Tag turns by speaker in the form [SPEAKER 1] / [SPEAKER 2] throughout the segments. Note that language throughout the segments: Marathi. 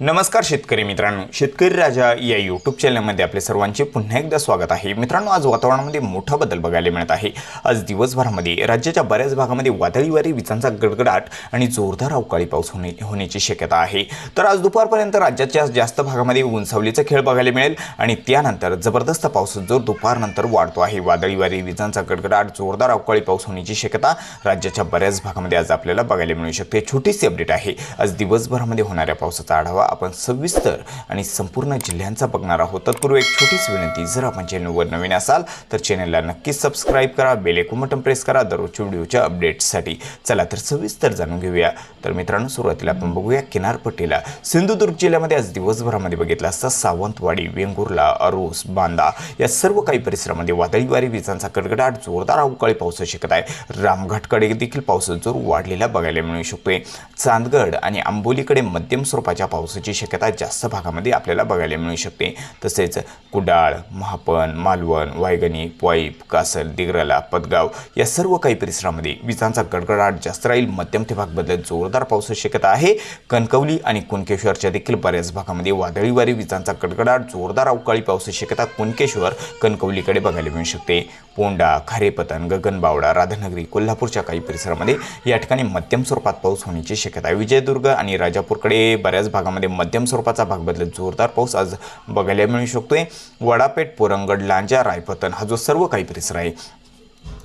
[SPEAKER 1] नमस्कार शेतकरी मित्रांनो. शेतकरी राजा या यूट्यूब चॅनलमध्ये आपले सर्वांचे पुन्हा एकदा स्वागत आहे. मित्रांनो आज वातावरणामध्ये मोठा बदल बघायला मिळत आहे. आज दिवसभरामध्ये राज्याच्या बऱ्याच भागामध्ये वादळी वारी विजांचा गडगडाट आणि जोरदार अवकाळी पाऊस होणे होण्याची शक्यता आहे. तर आज दुपारपर्यंत राज्याच्या जास्त भागामध्ये उंचावलीचा खेळ बघायला मिळेल आणि त्यानंतर जबरदस्त पाऊस जो दुपारनंतर वाढतो आहे. वादळी वारी विजांचा गडगडाट जोरदार अवकाळी पाऊस होण्याची शक्यता राज्याच्या बऱ्याच भागामध्ये आज आपल्याला बघायला मिळू शकते. छोटीशी अपडेट आहे. आज दिवसभरामध्ये होणाऱ्या पावसाचा आढावा आपण सविस्तर आणि संपूर्ण जिल्ह्यांचा बघणार आहोत. तत्पूर्वी एक छोटीच विनंती जर आपण चॅनलवर नवीन असाल तर चॅनलला नक्कीच सबस्क्राईब करा बेलेकून बटन प्रेस करा दररोजच्या व्हिडिओच्या अपडेट्ससाठी चला तर सविस्तर जाणून घेऊया. तर मित्रांनो सुरुवातीला आपण बघूया किनारपट्टीला. सिंधुदुर्ग जिल्ह्यामध्ये आज दिवसभरामध्ये बघितलं असता सावंतवाडी वेंगुर्ला अरोस बांदा या सर्व काही परिसरामध्ये वादळी वारी विजांचा कडकडाट जोरदार अवकाळी पाऊस शकत आहे. रामघाटकडे देखील पावसाचा जोर वाढलेला बघायला मिळू शकतोय. चांदगड आणि आंबोलीकडे मध्यम स्वरूपाच्या पावसाची शक्यता जास्त भागामध्ये आपल्याला बघायला मिळू शकते. तसेच कुडाळ महापण मालवण वायगणी पॉईप कासल दिग्रला पदगाव या सर्व काही परिसरामध्ये विजांचा गडगडाट जास्त राहील. मध्यम ते भाग बदलत जोरदार पावसाची शक्यता आहे. कणकवली आणि कुणकेश्वरच्या देखील बऱ्याच भागामध्ये वादळी वारी विजांचा गडगडाट जोरदार अवकाळी पावसाची शक्यता कुणकेश्वर कणकवलीकडे बघायला मिळू शकते. पोंडा खारेपतन गगनबावडा राधानगरी कोल्हापूरच्या काही परिसरामध्ये या ठिकाणी मध्यम स्वरूपात पाऊस होण्याची शक्यता आहे. विजयदुर्ग आणि राजापूरकडे बऱ्याच भागामध्ये मध्यम स्वरूपाचा भाग बदलत जोरदार पाऊस आज बघायला मिळू शकतोय. वडापेठ पोरंगड लांजा रायपतन हा जो सर्व काही परिसर आहे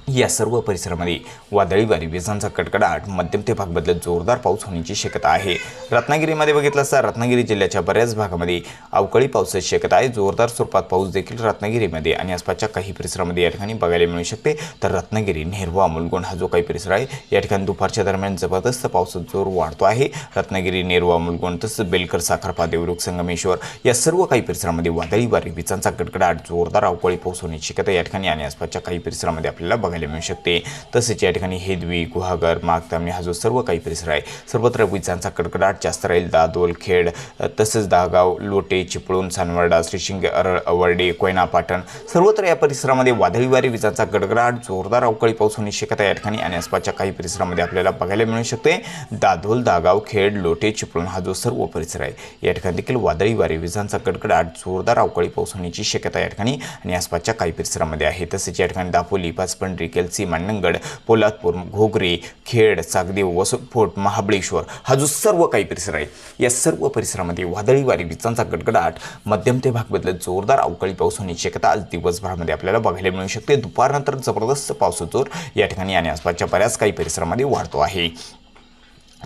[SPEAKER 1] या सर्व परिसरामध्ये वादळी वारी विजांचा कडकडाट मध्यम ते भाग बदलत जोरदार पाऊस होण्याची शक्यता आहे. रत्नागिरीमध्ये बघितलं असता रत्नागिरी जिल्ह्याच्या बऱ्याच भागामध्ये अवकाळी पावसाची शक्यता आहे. जोरदार स्वरूपात पाऊस देखील रत्नागिरीमध्ये आणि आसपासच्या काही परिसरामध्ये या ठिकाणी बघायला मिळू शकते. तर रत्नागिरी नेरवा मुलगुण हा जो काही परिसर आहे या ठिकाणी दुपारच्या दरम्यान जबरदस्त पावसाचा जोर वाढतो आहे. रत्नागिरी नेरवा मुलगुण तसंच बेलकर साखरपा देवरुख संगमेश्वर या सर्व काही परिसरामध्ये वादळी वारी विजांचा कडकडाट जोरदार अवकाळी पाऊस होण्याची शक्यता या ठिकाणी आणि आसपासच्या काही परिसरामध्ये आपल्याला बघायला मिळू शकते. तसेच या ठिकाणी हेदवी गुहागर मागतामणी हा जो सर्व काही परिसर आहे सर्वत्र विजांचा कडकडाट जास्त राहील. दादोल खेड तसेच दहागाव लोटे चिपळूण सानवर्डा श्रीशिंगे अरळ अवर्डे कोयना पाटण सर्वत्र या परिसरामध्ये वादळीवारी विजांचा गडगडाट जोरदार अवकाळी पाऊस होण्याची शक्यता या ठिकाणी आणि आसपासच्या काही परिसरामध्ये आपल्याला बघायला मिळू शकते. दादोल दागाव खेड लोटे चिपळूण हा जो सर्व परिसर आहे या ठिकाणी देखील वादळीवारी विजांचा गडगडाट जोरदार अवकाळी पाऊस होण्याची शक्यता या ठिकाणी आणि आसपासच्या काही परिसरामध्ये आहे. तसेच या ठिकाणी दापोली पाचपंड्री केलसी मांडणगड पोलादपूर घोगरे खेड चागदेव वसफोट महाबळेश्वर हा जो सर्व काही परिसर आहे या सर्व परिसरामध्ये वादळी वारी विजांचा गडगडाट मध्यम ते भाग बदलत जोरदार अवकाळी पाऊस होण्याची शक्यता आज दिवसभरामध्ये आपल्याला बघायला मिळू शकते. दुपारनंतर जबरदस्त पावसाचा जोर या ठिकाणी आणि आसपासच्या बऱ्याच काही परिसरामध्ये वाढतो आहे.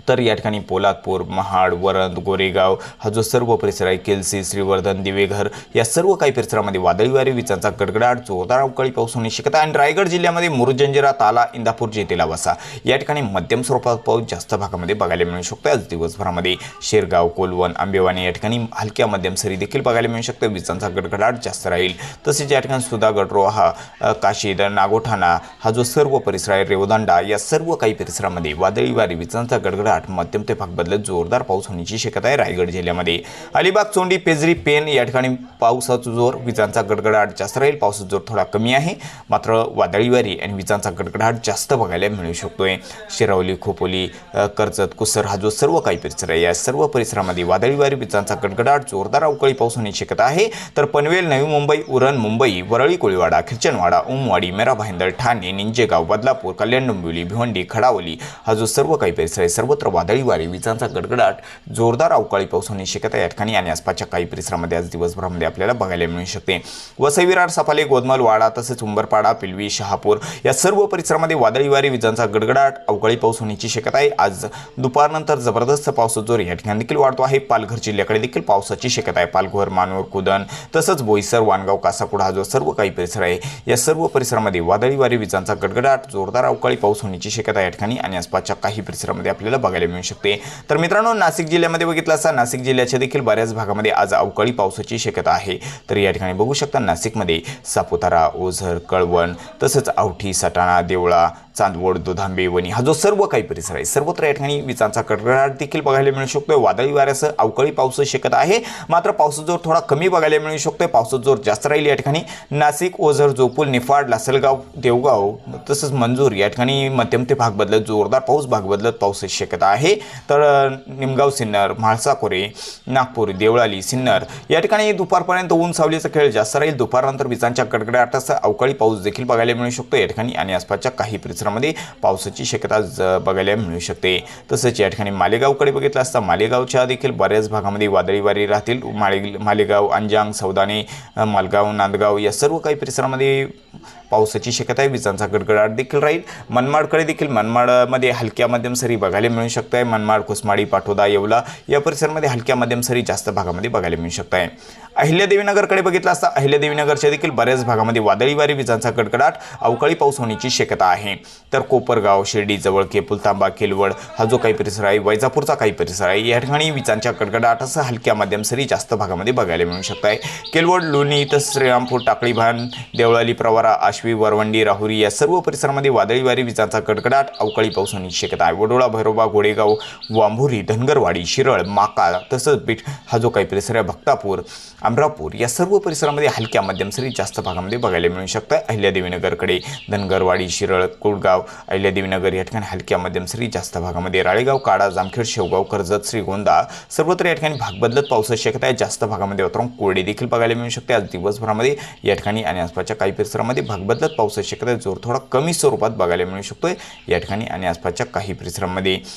[SPEAKER 1] तर या ठिकाणी पोलादपूर महाड वरंद गोरेगाव हा जो सर्व परिसर आहे केलसी श्रीवर्धन दिवेघर या सर्व काही परिसरामध्ये वादळी वारे विजांचा गडगडाट जोरदार अवकाळी पाऊस होण्याची शक्यता आणि रायगड जिल्ह्यामध्ये मुरुजंजिरा ताला इंदापूर जेतेला वसा या ठिकाणी मध्यम स्वरूपात पाऊस जास्त भागामध्ये बघायला मिळू शकतो आज दिवसभरामध्ये शेरगाव कोलवण आंबेवाणी या ठिकाणी हलक्या मध्यम सरी देखील बघायला मिळू शकतो विजांचा गडगडाट जास्त राहील. तसेच या ठिकाणी सुधा गडरोहा काशी काशीद नागोठाणा हा जो सर्व परिसर आहे रेवदांडा या सर्व काही परिसरामध्ये वादळी वारे विजांचा गडगडाट मध्यम ते भाग बदलत जोरदार पाऊस होण्याची शक्यता आहे रायगड जिल्ह्यामध्ये. अलिबाग चोंडी पेजरी पेन या ठिकाणी पावसाचा जोर विजांचा गडगडाट जास्त राहील पावसाचा जोर थोडा कमी आहे. मात्र वादळी वारी आणि विजांचा गडगडाट जास्त बघायला मिळू शकतोय. शिरावली खोपोली कर्जत कुसर हा जो सर्व काही परिसर आहे या सर्व परिसरामध्ये वादळी वारी विजांचा गडगडाट जोरदार अवकाळी पाऊस होण्याची शक्यता आहे. तर पनवेल नवी मुंबई उरण मुंबई वरळी कोळीवाडा खिरचनवाडा उमवाडी मेरा भाईंदर ठाणे निंजेगाव बदलापूर कल्याण डोंबिवली भिवंडी खडावली हा जो सर्व काही परिसर आहे सर्व सर्वत्र वादळी वारी विजांचा गडगडाट जोरदार अवकाळी पाऊस होण्याची शक्यता या ठिकाणी आणि आसपासच्या काही परिसरामध्ये आज दिवसभरामध्ये आपल्याला बघायला मिळू शकते. वसई विरार सफाले गोदमल वाडा तसेच उंबरपाडा पिलवी शहापूर या सर्व परिसरामध्ये वादळी वारी विजांचा गडगडाट अवकाळी पाऊस होण्याची शक्यता आहे. आज दुपारनंतर जबरदस्त पावसाचा जोर या ठिकाणी देखील वाढतो आहे. पालघर जिल्ह्याकडे देखील पावसाची शक्यता आहे. पालघर मानूर कुदन तसंच बोईसर वानगाव कासाकुडा हा जो सर्व काही परिसर आहे या सर्व परिसरामध्ये वादळी वारी विजांचा गडगडाट जोरदार अवकाळी पाऊस होण्याची शक्यता या ठिकाणी आणि आसपासच्या काही परिसरामध्ये आपल्याला बघायला मिळू शकते. तर मित्रांनो नाशिक जिल्ह्यामध्ये बघितलं असता नाशिक जिल्ह्याच्या देखील बऱ्याच भागामध्ये आज अवकाळी पावसाची शक्यता आहे. तर या ठिकाणी बघू शकता नाशिकमध्ये सापुतारा ओझर कळवण तसंच आवठी सटाणा देवळा चांदवड दुधांबे वणी हा जो सर्व काही परिसर आहे सर्वत्र या ठिकाणी विजांचा कडकडाट देखील बघायला मिळू शकतोय. वादळी वाऱ्यासह अवकाळी पाऊस शक्यता आहे. मात्र पावसाचा जोर थोडा कमी बघायला मिळू शकतोय. पावसाचा जोर जास्त राहील या ठिकाणी. नाशिक ओझर जोपूल निफाड लासलगाव देवगाव तसंच मंजूर या ठिकाणी मध्यम ते भाग बदलत जोरदार पाऊस भाग बदलत पाऊस शक्य शक्यता आहे. तर निमगाव सिन्नर म्हाळसाकोरे नागपूर देवळाली सिन्नर या ठिकाणी दुपारपर्यंत ऊन सावलीचा खेळ जास्त राहील. दुपारनंतर विजांच्या कडकडाटासह अवकाळी पाऊस देखील बघायला मिळू शकतो. या ठिकाणी आणि आसपासच्या काही परिसरामध्ये पावसाची शक्यता ज- बघायला मिळू शकते. तसंच या ठिकाणी मालेगावकडे बघितलं असता मालेगावच्या देखील बऱ्याच भागामध्ये वादळी वारे राहतील. माळे मालेगाव अंजांग सौदाने मालगाव नांदगाव या सर्व काही परिसरामध्ये पावसाची शक्यता आहे. विजांचा गडगडाट देखील राहील. मनमाडकडे देखील मनमाडमध्ये हलक्या मध्यम सरी बघायला मिळू शकत आहे मनमाड कुसमाडी पाटोदा येवला या परिसरामध्ये हलक्या मध्यम सरी जास्त भागामध्ये बघायला मिळू शकत आहे अहिल्यादेवीनगरकडे बघितलं असता अहिल्यादेवीनगरच्या देखील बऱ्याच भागामध्ये वादळी वारी विजांचा कडकडाट अवकाळी पाऊस होण्याची शक्यता आहे. तर कोपरगाव शिर्डी जवळके पुलतांबा केलवड हा जो काही परिसर आहे वैजापूरचा काही परिसर आहे या ठिकाणी विजांच्या कडकडाटासह हलक्या मध्यम सरी जास्त भागामध्ये बघायला मिळू शकत आहे केलवड लोणी इथं श्रीरामपूर टाकळीभान देवळाली प्रवारा आश्वी वरवंडी राहुरी या सर्व परिसरामध्ये वादळी वारी विजांचा कडकडाट अवकाळी पाऊस होण्याची शक्यता आहे. वडोळा भैरोबा गोडेगाव वांभुरी धनगरवाडी शिरळ माका तसंच बीट हा जो काही परिसर आहे भक्तापूर अमरापूर या सर्व परिसरामध्ये हलक्या मध्यम सरी जास्त भागामध्ये बघायला मिळू शकतं. अहिल्यादेवीनगरकडे धनगरवाडी शिरळ कुळगाव अहिल्यादेवीनगर या ठिकाणी हलक्या मध्यम सरी जास्त भागामध्ये राळेगाव काडा जामखेड शेवगाव कर्जत श्रीगोंदा सर्वत्र या ठिकाणी भाग बदलत पावसाची शक्यता आहे. जास्त भागामध्ये वातावरण कोरडे देखील बघायला मिळू शकते. आज दिवसभरामध्ये या ठिकाणी आणि आसपासच्या काही परिसरामध्ये भाग बदलत पावसाची शक्यता आहे. जोर थोडा कमी स्वरूपात बघायला मिळू शकतोय. या ठिकाणी आणि आसपासच्या काही परिसरामध्ये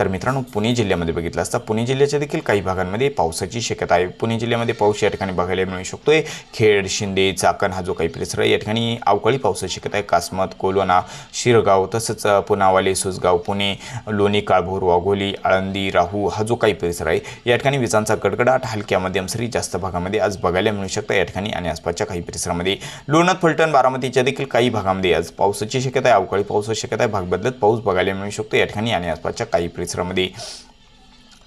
[SPEAKER 1] तर मित्रांनो पुणे जिल्ह्यामध्ये बघितलं असता पुणे जिल्ह्याच्या देखील काही भागांमध्ये पावसाची शक्यता आहे. पुणे जिल्ह्यामध्ये पाऊस या ठिकाणी बघायला मिळू शकतोय. खेड शिंदे चाकण हा जो काही परिसर आहे या ठिकाणी अवकाळी पावसाची शक्यता आहे. कासमत कोलवणा शिरगाव तसंच पुनावाले सुसगाव पुणे लोणी काळभोर वाघोली आळंदी राहू हा जो काही परिसर आहे या ठिकाणी विजांचा गडगडाट हलक्या मध्यम सरी जास्त भागामध्ये आज बघायला मिळू शकतं. या ठिकाणी आणि आसपासच्या काही परिसरामध्ये लोणत फलटण बारामतीच्या देखील काही भागामध्ये आज पावसाची शक्यता आहे अवकाळी पावसाची शक्यता आहे. भाग बदलत पाऊस बघायला मिळू शकतो. या ठिकाणी आणि आसपासच्या काही परिसरामध्ये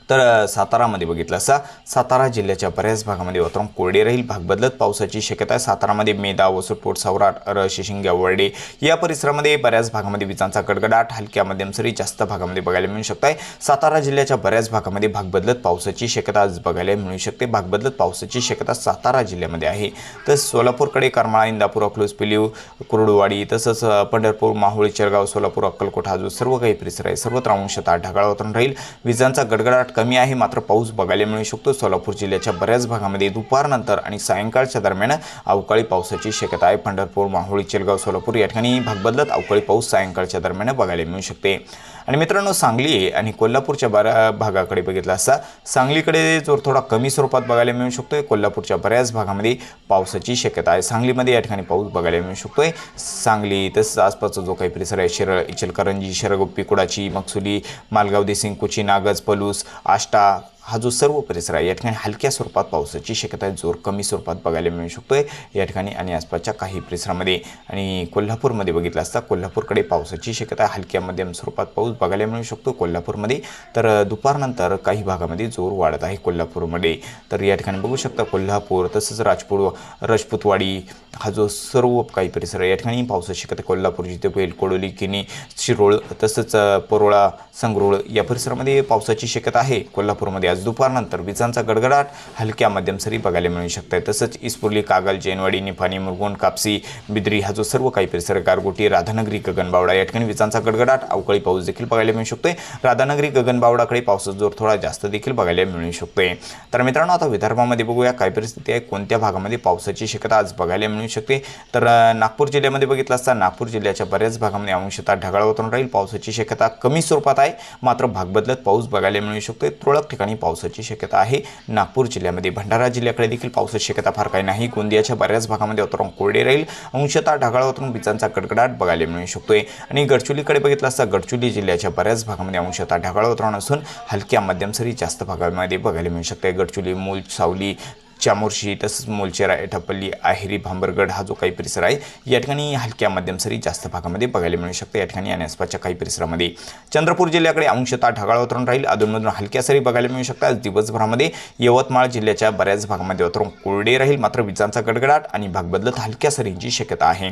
[SPEAKER 1] तर सातारामध्ये बघितलं असता सातारा जिल्ह्याच्या बऱ्याच भागामध्ये वातावरण कोरडे राहील. भाग बदलत पावसाची शक्यता आहे. सातारामध्ये मेदा वसुटपोट सौराट र शिशिंग्या वर्डे या परिसरामध्ये बऱ्याच भागामध्ये विजांचा गडगडाट हलक्या मध्यम सरी जास्त भागामध्ये बघायला मिळू शकत आहे सातारा जिल्ह्याच्या बऱ्याच भागामध्ये भाग बदलत पावसाची शक्यता आज बघायला मिळू शकते. भाग बदलत पावसाची शक्यता सातारा जिल्ह्यामध्ये आहे. तर सोलापूरकडे करमाळा इंदापूर अकलूज पिलीव कुरुडवाडी तसंच पंढरपूर माहुळी चेरगाव सोलापूर अक्कलकोट हा जो सर्व काही परिसर आहे. सर्वत्र अंशतः ढगाळ वातावरण राहील. विजांचा गडगडाट कमी आहे. मात्र पाऊस बघायला मिळू शकतो. सोलापूर जिल्ह्याच्या बऱ्याच भागामध्ये दुपारनंतर आणि सायंकाळच्या दरम्यान अवकाळी पावसाची शक्यता आहे. पंढरपूर माहुळी चेलगाव सोलापूर या ठिकाणी भाग बदलत अवकाळी पाऊस सायंकाळच्या दरम्यान बघायला मिळू शकते. आणि मित्रांनो सांगली आणि कोल्हापूरच्या बऱ्या भागाकडे बघितलं असता सांगलीकडे जोर थोडा कमी स्वरूपात बघायला मिळू शकतोय कोल्हापूरच्या बऱ्याच भागामध्ये पावसाची शक्यता आहे. सांगलीमध्ये या ठिकाणी पाऊस बघायला मिळू शकतोय. सांगली तसंच आसपासचा जो काही परिसर आहे शिरळ इचलकरंजी शिरगुप्पी कुडाची मकसुली मालगाव देसिंग कुची नागज पलूस आष्टा हा जो सर्व परिसर आहे या ठिकाणी हलक्या स्वरूपात पावसाची शक्यता आहे. जोर कमी स्वरूपात बघायला मिळू शकतो आहे या ठिकाणी आणि आसपासच्या काही परिसरामध्ये आणि कोल्हापूरमध्ये बघितलं असता कोल्हापूरकडे पावसाची शक्यता आहे. हलक्या मध्यम स्वरूपात पाऊस बघायला मिळू शकतो कोल्हापूरमध्ये. तर दुपारनंतर काही भागामध्ये जोर वाढत आहे कोल्हापूरमध्ये. तर या ठिकाणी बघू शकता कोल्हापूर तसंच राजपूर राजपूतवाडी हा जो सर्व काही परिसर आहे या ठिकाणी पावसाची शक्यता आहे. कोल्हापूर जिथे बैल कोडोली किनी शिरोळ तसंच परोळा संगरुळ या परिसरामध्ये पावसाची शक्यता आहे कोल्हापूरमध्ये. आज दुपारनंतर विजांचा गडगडाट हलक्या मध्यम सरी बघायला मिळू शकते तसंच इस्पुर्ली कागल जैनवाडी निफाणी मुरगोण कापसी बिद्री हा जो सर्व काही परिसर गारगोटी राधानगरी गगनबावडा या ठिकाणी विजांचा गडगडाट अवकाळी पाऊस देखील बघायला मिळू शकतोय. राधानगरी गगनबावडाकडे पावसाचा जोर थोडा जास्त देखील बघायला मिळू शकतोय. तर मित्रांनो आता विदर्भामध्ये बघूया काय परिस्थिती आहे कोणत्या भागामध्ये पावसाची शक्यता आज बघायला मिळू शकते. तर नागपूर जिल्ह्यामध्ये बघितलं असता नागपूर जिल्ह्याच्या बऱ्याच भागामध्ये अंशतः ढगाळ वातावरण राहील. पावसाची शक्यता कमी स्वरूपात आहे. मात्र भाग बदलत पाऊस बघायला मिळू शकतोय. तुरळक ठिकाणी पावसाची शक्यता आहे. नागपूर जिल्ह्यामध्ये भंडारा जिल्ह्याकडे देखील पावसाची शक्यता फार काही नाही. गोंदियाच्या बऱ्याच भागामध्ये वातावरण कोरडे राहील. अंशतः ढगाळ वातावरण विजांचा कडकडाट बघायला मिळू शकतोय. आणि गडचुलीकडे बघितलं असता गडचुली जिल्ह्याच्या बऱ्याच भागामध्ये अंशतः ढगाळ वातावरण असून हलक्या मध्यम सरी जास्त भागामध्ये बघायला मिळू शकते. गडचुली मूल सावली चामोर्शी तसंच मोलचेरा एटापल्ली आहेरी भांबरगड हा जो काही परिसर आहे या ठिकाणी हलक्या मध्यम सरी जास्त भागामध्ये बघायला मिळू शकते. या ठिकाणी आणि आसपासच्या काही परिसरामध्ये चंद्रपूर जिल्ह्याकडे अंशतः ढगाळ वातावरण राहील. अधूनमधून हलक्या सरी बघायला मिळू शकतात. आज दिवसभरामध्ये यवतमाळ जिल्ह्याच्या बऱ्याच भागामध्ये वातावरण कोरडे राहील. मात्र विजांचा गडगडाट आणि भाग बदलत हलक्या सरींची शक्यता आहे.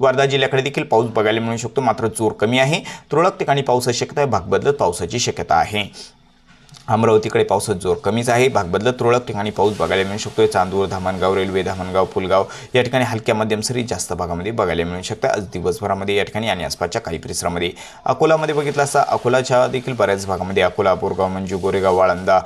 [SPEAKER 1] वर्धा जिल्ह्याकडे देखील पाऊस बघायला मिळू शकतो. मात्र जोर कमी आहे. तुरळक ठिकाणी पावसाची शक्यता आहे भाग बदलत पावसाची शक्यता आहे. अमरावतीकडे पावसात जोर कमीच आहे. भाग बदलत तुरळक ठिकाणी पाऊस बघायला मिळू शकतोय. चांदूर धामणगाव रेल्वे धामणगाव फुलगाव या ठिकाणी हलक्या मध्यम सरी जास्त भागामध्ये बघायला मिळू शकतं आज दिवसभरामध्ये या ठिकाणी आणि आसपासच्या काही परिसरामध्ये. अकोलामध्ये बघितलं असता अकोलाच्या देखील बऱ्याच भागामध्ये अकोला बोरगाव मंजू गोरेगाव वाळंदा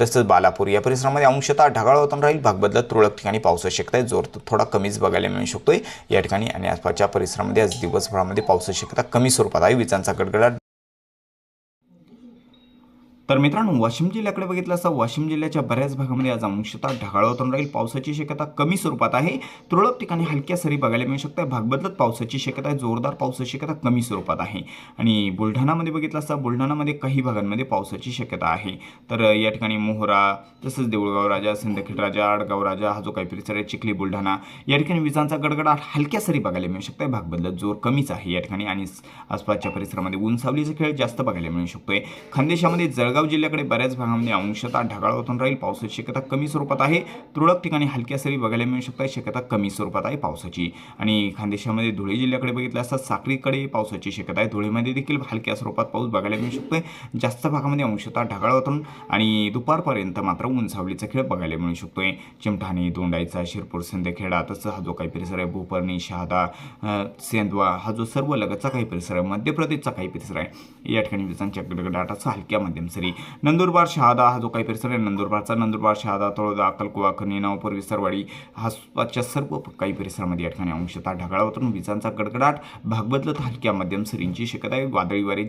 [SPEAKER 1] तसंच बालापूर या परिसरामध्ये अंशतः ढगाळ होताना राहील. भाग बदलत तुरळक ठिकाणी पावसाची शक्यता आहे जोर तर थोडा कमीच बघायला मिळू शकतोय. या ठिकाणी आणि आसपासच्या परिसरामध्ये आज दिवसभरामध्ये पावसाची शक्यता कमी स्वरूपात आहे. विजांचा गडगडाट तर मित्रांनो वाशिम जिल्ह्याकडे बघितलं असता वाशिम जिल्ह्याच्या बऱ्याच भागामध्ये आज अंशतः ढगाळ होतून राहील. पावसाची शक्यता कमी स्वरूपात आहे. तुरळक ठिकाणी हलक्या सरी बघायला मिळू शकतात. भाग बदलत पावसाची शक्यता आहे. जोरदार पावसाची शक्यता कमी स्वरूपात आहे. आणि बुलढाणामध्ये बघितलं असता बुलढाणामध्ये काही भागांमध्ये पावसाची शक्यता आहे. तर या ठिकाणी मोहरा तसंच देऊळगाव राजा सिंदखेड राजा आडगाव राजा हा जो काही परिसर आहे चिखली बुलढाणा या ठिकाणी विजांचा गडगडाट हलक्या सरी बघायला मिळू शकते भागबदलत जोर कमीच आहे या ठिकाणी. आणि आसपासच्या परिसरामध्ये उंचावलीचा खेळ जास्त बघायला मिळू शकतोय. खानदेशामध्ये जळगाव जिल्ह्याकडे बऱ्याच भागामध्ये अंशतः ढगाळ होतून राहील. पावसाची शक्यता कमी स्वरूपात आहे. तुरळक ठिकाणी हलक्या सरी बघायला मिळू शकतात. शक्यता कमी स्वरूपात आहे पावसाची. आणि खानदेशामध्ये धुळे जिल्ह्याकडे बघितलं असता साक्रीकडे पावसाची शक्यता आहे. धुळेमध्ये देखील हलक्या स्वरूपात पाऊस बघायला मिळू शकतोय. जास्त भागामध्ये अंशतः ढगाळ होतून आणि दुपारपर्यंत मात्र उंचावलीचा खेळ बघायला मिळू शकतोय. चिमठाणी दोंडाईचा शिरपूर सिंदखेडा तसं हा जो काही परिसर आहे भोपर्णी शहादा सेंदवा हा जो सर्व लगतचा काही परिसर आहे मध्य प्रदेशचा काही परिसर आहे या ठिकाणी विजांच्या गडगडाटाचा हलक्या मध्यम सरी नंदुरबार शहादा हा जो काही परिसर आहे नंदुरबारचा नंदुरबार शहादा तळोदा अक्कलकुवा खनी नावपूर विसरवाडी हा आसपासच्या सर्व काही परिसरामध्ये या ठिकाणी अंशतः ढगाळ विजांचा गडगडाट भाग बदलत हलक्या मध्यम सरींची शक्यता आहे वादळी वारे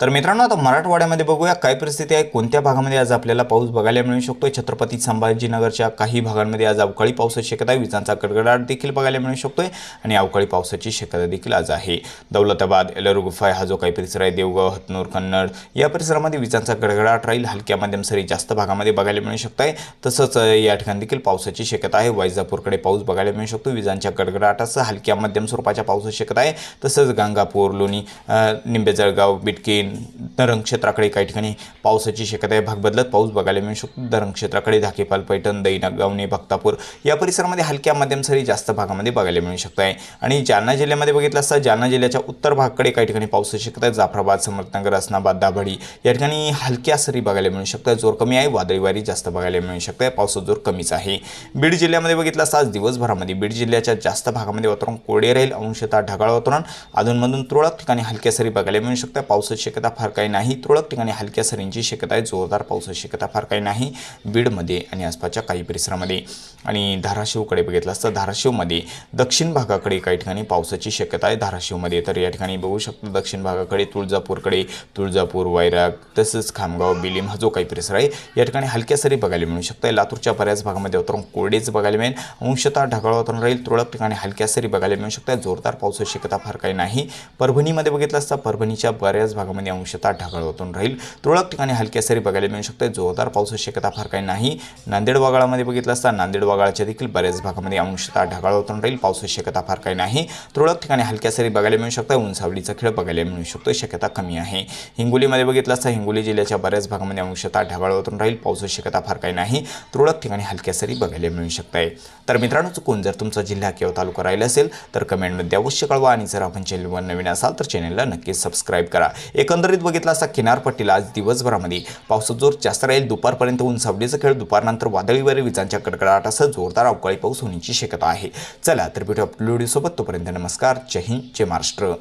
[SPEAKER 1] तर मित्रांनो आता मराठवाड्यामध्ये बघूया काय परिस्थिती आहे कोणत्या भागामध्ये आज आपल्याला पाऊस बघायला मिळू शकतो? छत्रपती संभाजीनगरच्या काही भागांमध्ये आज अवकाळी पावसाची शक्यता आहे. विजांचा गडगडाट देखील बघायला मिळू शकतोय आणि अवकाळी पावसाची शक्यता देखील आज आहे. दौलताबाद एलर गुफाय हा जो काही परिसर आहे देवगाव हतनूर कन्नड या परिसरामध्ये विजांचा गडगडाट राहील. हलक्या मध्यम सरी जास्त भागामध्ये बघायला मिळू शकत आहे तसंच या ठिकाणी देखील पावसाची शक्यता आहे. वैजापूरकडे पाऊस बघायला मिळू शकतो. विजांच्या गडगडाटासह हलक्या मध्यम स्वरूपाच्या पावसाची शक्यता आहे. तसंच गंगापूर लोणी निंबेजळगाव निंबे जळगाव बिटकीन धरण क्षेत्राकडे काही ठिकाणी पावसाची शक्यता आहे. भाग बदलत पाऊस बघायला मिळू शकतो. धरण क्षेत्राकडे धाकेपाल पैठण दैना गावणे भक्तापूर या परिसरामध्ये हलक्या मध्यम सरी जास्त भागामध्ये बघायला मिळू शकत आहे. आणि जालना जिल्ह्यामध्ये बघितलं असता जालना जिल्ह्याच्या उत्तर भागाकडे काही ठिकाणी पावसाची शक्यता आहे. जाफराबाद समर्थनगर असनाबाद दाभाडी या ठिकाणी हलक्या सरी बघायला मिळू शकतात. जोर कमी आहे. वादळी वारी जास्त बघायला मिळू शकते. पावसाचा जोर कमीच आहे. बीड जिल्ह्यामध्ये बघितलं असता आज दिवसभरामध्ये बीड जिल्ह्याच्या जास्त भागामध्ये वातावरण कोरडे राहील. अंशतः ढगाळ वातावरण. अधूनमधून तुरळक ठिकाणी हलक्या सरी बघायला मिळू शकतात. पावसाची शक्यता फार काही नाही. तुरळक ठिकाणी हलक्या सरींची शक्यता आहे. जोरदार पावसाची शक्यता फार काही नाही. बीडमध्ये आणि आसपासच्या काही परिसरामध्ये. आणि धाराशिवकडे बघितलं असतं धाराशिवमध्ये दक्षिण भागाकडे काही ठिकाणी पावसाची शक्यता आहे. धाराशिवमध्ये तर या ठिकाणी बघू शकतो दक्षिण भागाकडे तुळजापूरकडे तुळजापूर वैराग तसंच खामगाव बिलिम हा जो काही परिसर आहे या ठिकाणी हलक्या सरी बघायला मिळू शकतं लातूरच्या बऱ्याच भागामध्ये वातावरण कोरडेच बघायला मिळेल. अंशतः ढगाळ वातावरण राहील. तुरळक ठिकाणी हलक्या सरी बघायला मिळू शकतात जोरदार पावसाची शक्यता फार काही नाही. परभणीमध्ये बघितलं असता परभणीच्या बऱ्याच भागामध्ये अंशतः ढगाळ वातावरण राहील. तुरळक ठिकाणी हलक्या सरी बघायला मिळू शकते. जोरदार पावसाची शक्यता फार काही नाही. नांदेड वगाळामध्ये बघितलं असता नांदेड वगाळाच्या देखील बऱ्याच भागामध्ये अंशतः ढगाळ वातावरण राहील. पावसाची शक्यता फार काही नाही. तुरळक ठिकाणी हलक्या सरी बघायला मिळू शकतात उंचावडीचा खेळ बघायला मिळू शकतो. शक्यता कमी आहे. हिंगोलीमध्ये बघितलं असता हिंगोली जिल्ह्याच्या बऱ्याच भागामध्ये अंशतः ढगाळ वातावरण राहील. पावसाची शक्यता फार काही नाही. तुरळक ठिकाणी हलक्या सरी बघायला मिळू शकत. आहे तर मित्रांनो चुकून जर तुमचा जिल्हा किंवा तालुका राहिला असेल तर कमेंटमध्ये अवश्य कळवा. आणि जर आपण चॅनलवर नवीन असाल तर चॅनलला नक्कीच सबस्क्राईब करा. एकंदरीत बघितला असता किनारपट्टीला आज दिवसभरामध्ये. पावसाचा जोर जास्त राहील. दुपारपर्यंत ऊन सावलीचा खेळ. दुपारनंतर वादळीवर विजांच्या कडकडाटासह जोरदार अवकाळी पाऊस होण्याची शक्यता आहे. चला तर भेटू आपल्या व्हिडिओसोबत तोपर्यंत नमस्कार. जय हिंद जय महाराष्ट्र.